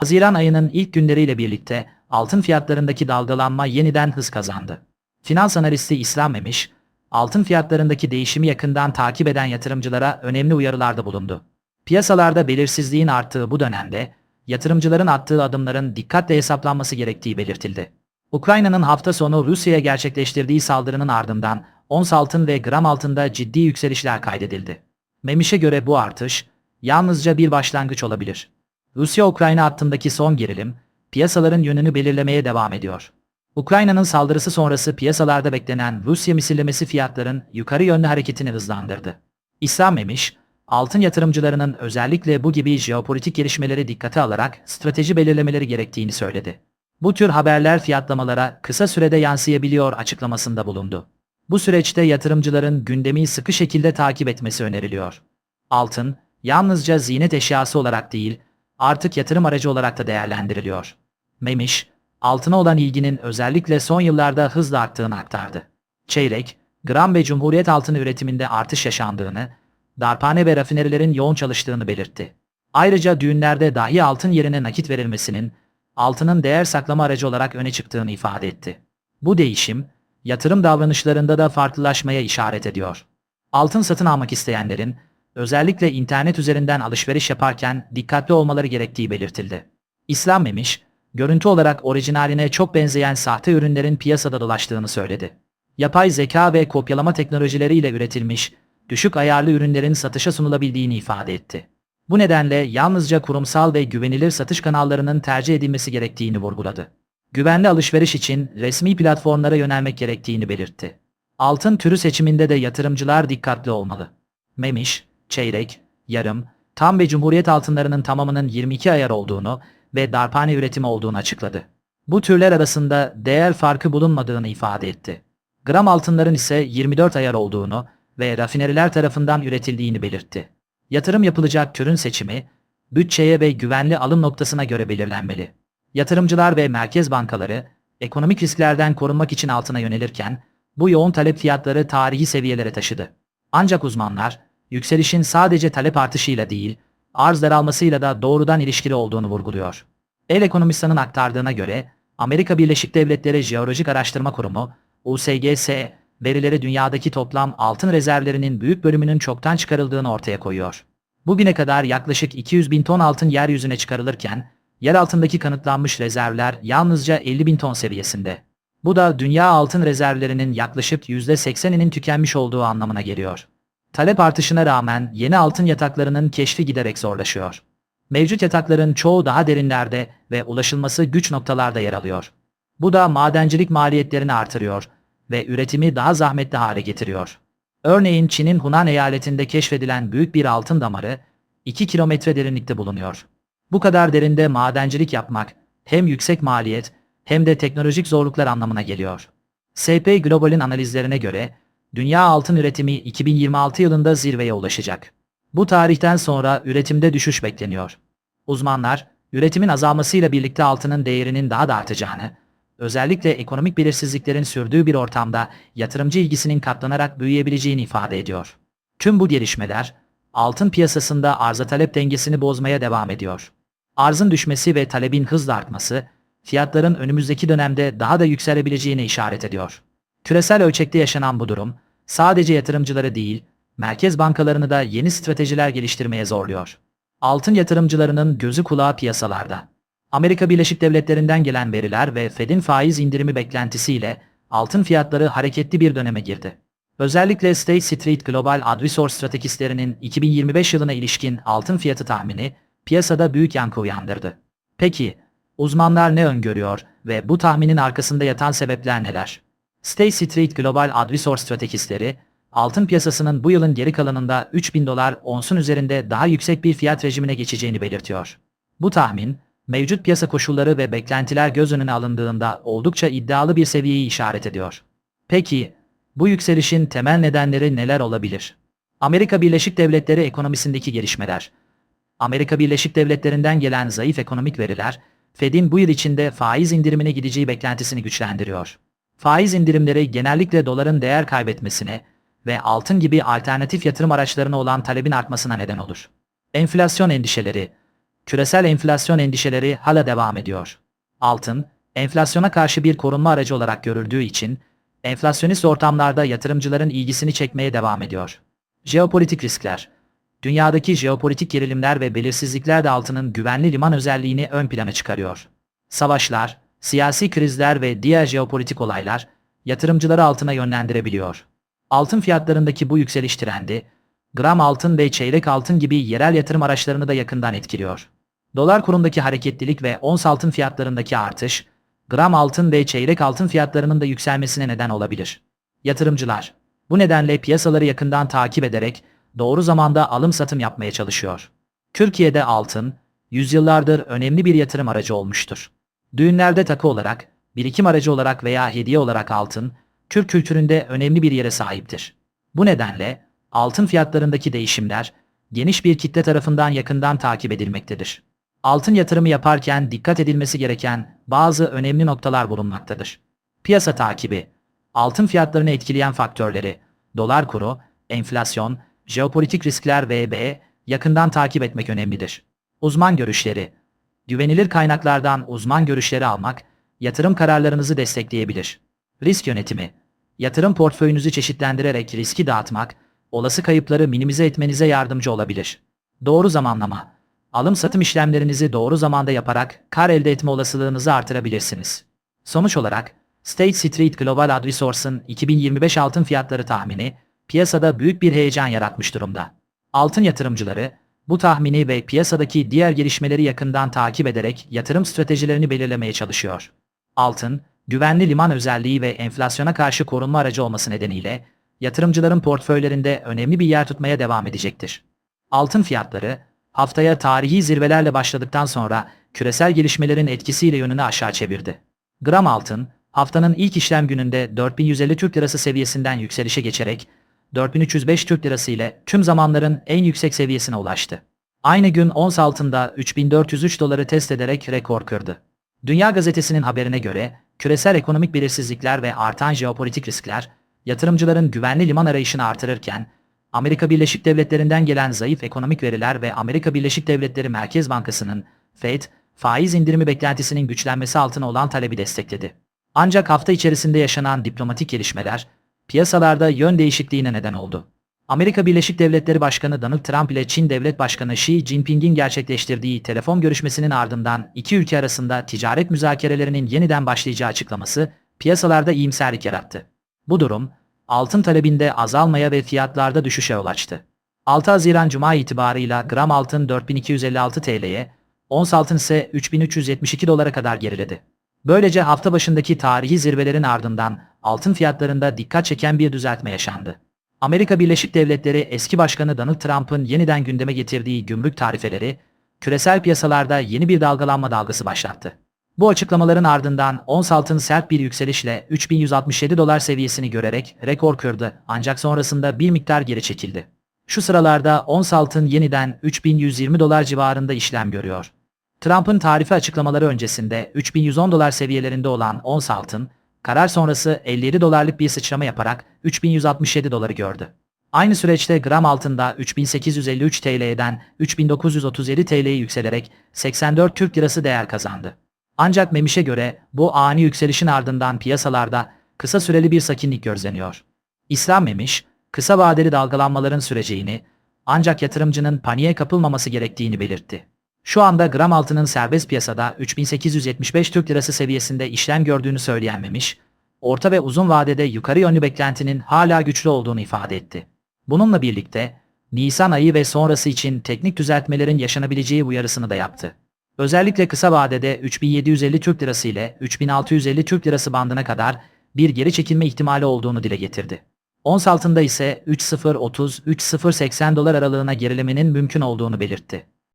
Haziran ayının ilk günleriyle birlikte altın fiyatlarındaki dalgalanma yeniden hız kazandı. Finans analisti İslam Memiş, altın fiyatlarındaki değişimi yakından takip eden yatırımcılara önemli uyarılarda bulundu. Piyasalarda belirsizliğin arttığı bu dönemde yatırımcıların attığı adımların dikkatle hesaplanması gerektiği belirtildi. Ukrayna'nın hafta sonu Rusya'ya gerçekleştirdiği saldırının ardından ons altın ve gram altında ciddi yükselişler kaydedildi. Memiş'e göre bu artış yalnızca bir başlangıç olabilir. Rusya-Ukrayna hattındaki son gerilim piyasaların yönünü belirlemeye devam ediyor. Ukrayna'nın saldırısı sonrası piyasalarda beklenen Rusya misillemesi fiyatların yukarı yönlü hareketini hızlandırdı. İslam Memiş, altın yatırımcılarının özellikle bu gibi jeopolitik gelişmeleri dikkate alarak strateji belirlemeleri gerektiğini söyledi. Bu tür haberler fiyatlamalara kısa sürede yansıyabiliyor açıklamasında bulundu. Bu süreçte yatırımcıların gündemi sıkı şekilde takip etmesi öneriliyor. Altın, yalnızca ziynet eşyası olarak değil, artık yatırım aracı olarak da değerlendiriliyor. Memiş, altına olan ilginin özellikle son yıllarda hızla arttığını aktardı. Çeyrek, gram ve cumhuriyet altını üretiminde artış yaşandığını, darphane ve rafinerilerin yoğun çalıştığını belirtti. Ayrıca düğünlerde dahi altın yerine nakit verilmesinin, altının değer saklama aracı olarak öne çıktığını ifade etti. Bu değişim, yatırım davranışlarında da farklılaşmaya işaret ediyor. Altın satın almak isteyenlerin, özellikle internet üzerinden alışveriş yaparken dikkatli olmaları gerektiği belirtildi. İslam Memiş, görüntü olarak orijinaline çok benzeyen sahte ürünlerin piyasada dolaştığını söyledi. Yapay zeka ve kopyalama teknolojileriyle üretilmiş, düşük ayarlı ürünlerin satışa sunulabildiğini ifade etti. Bu nedenle yalnızca kurumsal ve güvenilir satış kanallarının tercih edilmesi gerektiğini vurguladı. Güvenli alışveriş için resmi platformlara yönelmek gerektiğini belirtti. Altın türü seçiminde de yatırımcılar dikkatli olmalı. Memiş, çeyrek, yarım, tam ve cumhuriyet altınlarının tamamının 22 ayar olduğunu ve darphane üretimi olduğunu açıkladı. Bu türler arasında değer farkı bulunmadığını ifade etti. Gram altınların ise 24 ayar olduğunu ve rafineriler tarafından üretildiğini belirtti. Yatırım yapılacak türün seçimi, bütçeye ve güvenli alım noktasına göre belirlenmeli. Yatırımcılar ve merkez bankaları, ekonomik risklerden korunmak için altına yönelirken, bu yoğun talep fiyatları tarihi seviyelere taşıdı. Ancak uzmanlar, yükselişin sadece talep artışıyla değil, arz daralmasıyla da doğrudan ilişkili olduğunu vurguluyor. El Ekonomistan'ın aktardığına göre, Amerika Birleşik Devletleri Jeolojik Araştırma Kurumu, USGS, verileri dünyadaki toplam altın rezervlerinin büyük bölümünün çoktan çıkarıldığını ortaya koyuyor. Bugüne kadar yaklaşık 200 bin ton altın yeryüzüne çıkarılırken, yer altındaki kanıtlanmış rezervler yalnızca 50 bin ton seviyesinde. Bu da dünya altın rezervlerinin yaklaşık %80'inin tükenmiş olduğu anlamına geliyor. Talep artışına rağmen yeni altın yataklarının keşfi giderek zorlaşıyor. Mevcut yatakların çoğu daha derinlerde ve ulaşılması güç noktalarda yer alıyor. Bu da madencilik maliyetlerini artırıyor ve üretimi daha zahmetli hale getiriyor. Örneğin Çin'in Hunan eyaletinde keşfedilen büyük bir altın damarı 2 kilometre derinlikte bulunuyor. Bu kadar derinde madencilik yapmak hem yüksek maliyet hem de teknolojik zorluklar anlamına geliyor. SP Global'in analizlerine göre dünya altın üretimi 2026 yılında zirveye ulaşacak. Bu tarihten sonra üretimde düşüş bekleniyor. Uzmanlar, üretimin azalmasıyla birlikte altının değerinin daha da artacağını, özellikle ekonomik belirsizliklerin sürdüğü bir ortamda yatırımcı ilgisinin katlanarak büyüyebileceğini ifade ediyor. Tüm bu gelişmeler, altın piyasasında arza talep dengesini bozmaya devam ediyor. Arzın düşmesi ve talebin hızla artması, fiyatların önümüzdeki dönemde daha da yükselebileceğine işaret ediyor. Küresel ölçekte yaşanan bu durum, sadece yatırımcıları değil, merkez bankalarını da yeni stratejiler geliştirmeye zorluyor. Altın yatırımcılarının gözü kulağı piyasalarda. Amerika Birleşik Devletleri'nden gelen veriler ve Fed'in faiz indirimi beklentisiyle altın fiyatları hareketli bir döneme girdi. Özellikle State Street Global Advisor stratejistlerinin 2025 yılına ilişkin altın fiyatı tahmini piyasada büyük yankı uyandırdı. Peki, uzmanlar ne öngörüyor ve bu tahminin arkasında yatan sebepler neler? State Street Global Advisor stratejistleri, altın piyasasının bu yılın geri kalanında 3000 dolar onsun üzerinde daha yüksek bir fiyat rejimine geçeceğini belirtiyor. Bu tahmin, mevcut piyasa koşulları ve beklentiler göz önüne alındığında oldukça iddialı bir seviyeyi işaret ediyor. Peki, bu yükselişin temel nedenleri neler olabilir? Amerika Birleşik Devletleri ekonomisindeki gelişmeler. Amerika Birleşik Devletleri'nden gelen zayıf ekonomik veriler, Fed'in bu yıl içinde faiz indirimine gideceği beklentisini güçlendiriyor. Faiz indirimleri genellikle doların değer kaybetmesine ve altın gibi alternatif yatırım araçlarına olan talebin artmasına neden olur. Enflasyon endişeleri, Küresel enflasyon endişeleri hala devam ediyor. Altın, enflasyona karşı bir korunma aracı olarak görüldüğü için, enflasyonist ortamlarda yatırımcıların ilgisini çekmeye devam ediyor. Jeopolitik riskler Dünyadaki jeopolitik gerilimler ve belirsizlikler de altının güvenli liman özelliğini ön plana çıkarıyor. Savaşlar, siyasi krizler ve diğer jeopolitik olaylar yatırımcıları altına yönlendirebiliyor. Altın fiyatlarındaki bu yükseliş trendi, gram altın ve çeyrek altın gibi yerel yatırım araçlarını da yakından etkiliyor. Dolar kurundaki hareketlilik ve ons altın fiyatlarındaki artış, gram altın ve çeyrek altın fiyatlarının da yükselmesine neden olabilir. Yatırımcılar, bu nedenle piyasaları yakından takip ederek doğru zamanda alım satım yapmaya çalışıyor. Türkiye'de altın, yüzyıllardır önemli bir yatırım aracı olmuştur. Düğünlerde takı olarak, birikim aracı olarak veya hediye olarak altın, Türk kültüründe önemli bir yere sahiptir. Bu nedenle altın fiyatlarındaki değişimler geniş bir kitle tarafından yakından takip edilmektedir. Altın yatırımı yaparken dikkat edilmesi gereken bazı önemli noktalar bulunmaktadır. Piyasa takibi, altın fiyatlarını etkileyen faktörleri, dolar kuru, enflasyon, jeopolitik riskler ve B yakından takip etmek önemlidir. Uzman görüşleri, güvenilir kaynaklardan uzman görüşleri almak, yatırım kararlarınızı destekleyebilir. Risk yönetimi, yatırım portföyünüzü çeşitlendirerek riski dağıtmak, olası kayıpları minimize etmenize yardımcı olabilir. Doğru zamanlama, alım satım işlemlerinizi doğru zamanda yaparak kar elde etme olasılığınızı artırabilirsiniz. Sonuç olarak, State Street Global Advisors'ın 2025 altın fiyatları tahmini, piyasada büyük bir heyecan yaratmış durumda. Altın yatırımcıları, bu tahmini ve piyasadaki diğer gelişmeleri yakından takip ederek yatırım stratejilerini belirlemeye çalışıyor. Altın, güvenli liman özelliği ve enflasyona karşı korunma aracı olması nedeniyle yatırımcıların portföylerinde önemli bir yer tutmaya devam edecektir. Altın fiyatları haftaya tarihi zirvelerle başladıktan sonra küresel gelişmelerin etkisiyle yönünü aşağı çevirdi. Gram altın haftanın ilk işlem gününde 4150 Türk Lirası seviyesinden yükselişe geçerek 4305 Türk Lirası ile tüm zamanların en yüksek seviyesine ulaştı. Aynı gün ons altında 3403 doları test ederek rekor kırdı. Dünya Gazetesi'nin haberine göre küresel ekonomik belirsizlikler ve artan jeopolitik riskler yatırımcıların güvenli liman arayışını artırırken Amerika Birleşik Devletleri'nden gelen zayıf ekonomik veriler ve Amerika Birleşik Devletleri Merkez Bankası'nın Fed faiz indirimi beklentisinin güçlenmesi altına olan talebi destekledi. Ancak hafta içerisinde yaşanan diplomatik gelişmeler piyasalarda yön değişikliğine neden oldu. Amerika Birleşik Devletleri Başkanı Donald Trump ile Çin Devlet Başkanı Xi Jinping'in gerçekleştirdiği telefon görüşmesinin ardından iki ülke arasında ticaret müzakerelerinin yeniden başlayacağı açıklaması piyasalarda iyimserlik yarattı. Bu durum, altın talebinde azalmaya ve fiyatlarda düşüşe yol açtı. 6 Haziran Cuma itibarıyla gram altın 4256 TL'ye, ons altın ise 3372 dolara kadar geriledi. Böylece hafta başındaki tarihi zirvelerin ardından altın fiyatlarında dikkat çeken bir düzeltme yaşandı. Amerika Birleşik Devletleri eski başkanı Donald Trump'ın yeniden gündeme getirdiği gümrük tarifeleri, küresel piyasalarda yeni bir dalgalanma dalgası başlattı. Bu açıklamaların ardından ons altın sert bir yükselişle 3167 dolar seviyesini görerek rekor kırdı ancak sonrasında bir miktar geri çekildi. Şu sıralarda ons altın yeniden 3120 dolar civarında işlem görüyor. Trump'ın tarife açıklamaları öncesinde 3110 dolar seviyelerinde olan ons altın, karar sonrası 57 dolarlık bir sıçrama yaparak 3167 doları gördü. Aynı süreçte gram altında 3853 TL'den 3937 TL'ye yükselerek 84 Türk Lirası değer kazandı. Ancak Memiş'e göre bu ani yükselişin ardından piyasalarda kısa süreli bir sakinlik gözleniyor. İslam Memiş, kısa vadeli dalgalanmaların süreceğini ancak yatırımcının paniğe kapılmaması gerektiğini belirtti. Şu anda gram altının serbest piyasada 3875 Türk Lirası seviyesinde işlem gördüğünü söyleyen Memiş, orta ve uzun vadede yukarı yönlü beklentinin hala güçlü olduğunu ifade etti. Bununla birlikte Nisan ayı ve sonrası için teknik düzeltmelerin yaşanabileceği uyarısını da yaptı. Özellikle kısa vadede 3750 Türk Lirası ile 3650 Türk Lirası bandına kadar bir geri çekilme ihtimali olduğunu dile getirdi. Ons altında ise 3030-3080 dolar aralığına gerilemenin mümkün olduğunu belirtti.